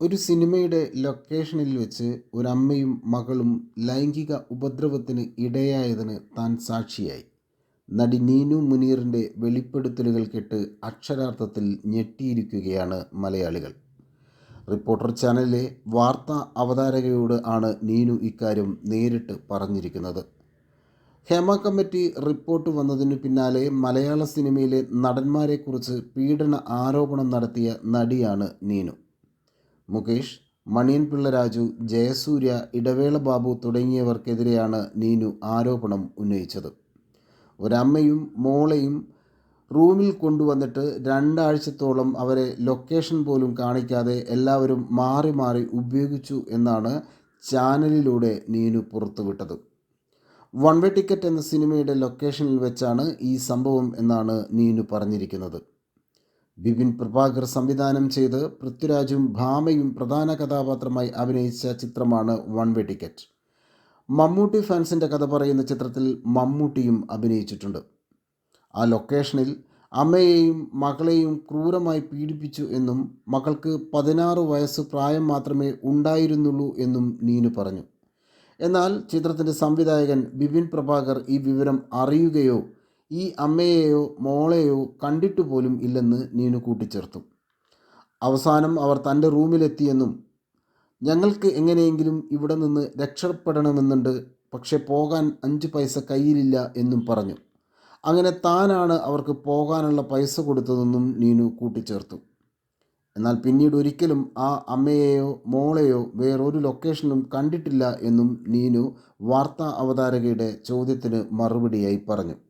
ഒരു സിനിമയുടെ ലൊക്കേഷനിൽ വെച്ച് ഒരമ്മയും മകളും ലൈംഗിക ഉപദ്രവത്തിന് ഇടയായതിന് താൻ സാക്ഷിയായി. നടി നീനു മുനീറിന്റെ വെളിപ്പെടുത്തലുകൾ കേട്ട് അക്ഷരാർത്ഥത്തിൽ ഞെട്ടിയിരിക്കുകയാണ് മലയാളികൾ. റിപ്പോർട്ടർ ചാനലിലെ വാർത്താ അവതാരകയോട് ആണ് നീനു ഇക്കാര്യം നേരിട്ട് പറഞ്ഞിരിക്കുന്നത്. ഹേമ കമ്മിറ്റി റിപ്പോർട്ട് വന്നതിനു പിന്നാലെ മലയാള സിനിമയിലെ നടന്മാരെക്കുറിച്ച് പീഡന ആരോപണം നടത്തിയ നടിയാണ് നീനു. മുകേഷ് മണിയൻ പിള്ള രാജു ജയസൂര്യ ഇടവേള ബാബു തുടങ്ങിയവർക്കെതിരെയാണ് നീനു ആരോപണം ഉന്നയിച്ചത്. ഒരമ്മയും മോളെയും റൂമിൽ കൊണ്ടുവന്നിട്ട് രണ്ടാഴ്ചത്തോളം അവരെ ലൊക്കേഷൻ പോലും കാണിക്കാതെ എല്ലാവരും മാറി മാറി ഉപയോഗിച്ചു എന്നാണ് ചാനലിലൂടെ നീനു പുറത്തുവിട്ടത്. വൺ വേ ടിക്കറ്റ് എന്ന സിനിമയുടെ ലൊക്കേഷനിൽ വെച്ചാണ് ഈ സംഭവം എന്നാണ് നീനു പറഞ്ഞിരിക്കുന്നത്. ബിപിൻ പ്രഭാകർ സംവിധാനം ചെയ്ത് പൃഥ്വിരാജും ഭാമയും പ്രധാന കഥാപാത്രമായി അഭിനയിച്ച ചിത്രമാണ് വൺ വേ ടിക്കറ്റ്. മമ്മൂട്ടി ഫാൻസിന്റെ കഥ പറയുന്ന ചിത്രത്തിൽ മമ്മൂട്ടിയും അഭിനയിച്ചിട്ടുണ്ട്. ആ ലൊക്കേഷനിൽ അമ്മയെയും മകളെയും ക്രൂരമായി പീഡിപ്പിച്ചു എന്നും മകൾക്ക് പതിനാറ് വയസ്സ് പ്രായം മാത്രമേ ഉണ്ടായിരുന്നുള്ളൂ എന്നും നീനു പറഞ്ഞു. എന്നാൽ ചിത്രത്തിന്റെ സംവിധായകൻ ബിപിൻ പ്രഭാകർ ഈ വിവരം അറിയുകയോ ഈ അമ്മയെയോ മോളെയോ കണ്ടിട്ട് പോലും ഇല്ലെന്ന് നീനു കൂട്ടിച്ചേർത്തു. അവസാനം അവർ തന്റെ റൂമിലെത്തിയെന്നും ഞങ്ങൾക്ക് എങ്ങനെയെങ്കിലും ഇവിടെ നിന്ന് രക്ഷപ്പെടണമെന്നുണ്ട് പക്ഷെ പോകാൻ അഞ്ച് പൈസ കയ്യിലില്ല എന്നും പറഞ്ഞു. അങ്ങനെ താനാണ് അവർക്ക് പോകാനുള്ള പൈസ കൊടുത്തതെന്നും നീനു കൂട്ടിച്ചേർത്തു. എന്നാൽ പിന്നീട് ഒരിക്കലും ആ അമ്മയെയോ മോളെയോ വേറൊരു ലൊക്കേഷനിലും കണ്ടിട്ടില്ല എന്നും നീനു വാർത്താ അവതാരകയുടെ ചോദ്യത്തിന് മറുപടിയായി പറഞ്ഞു.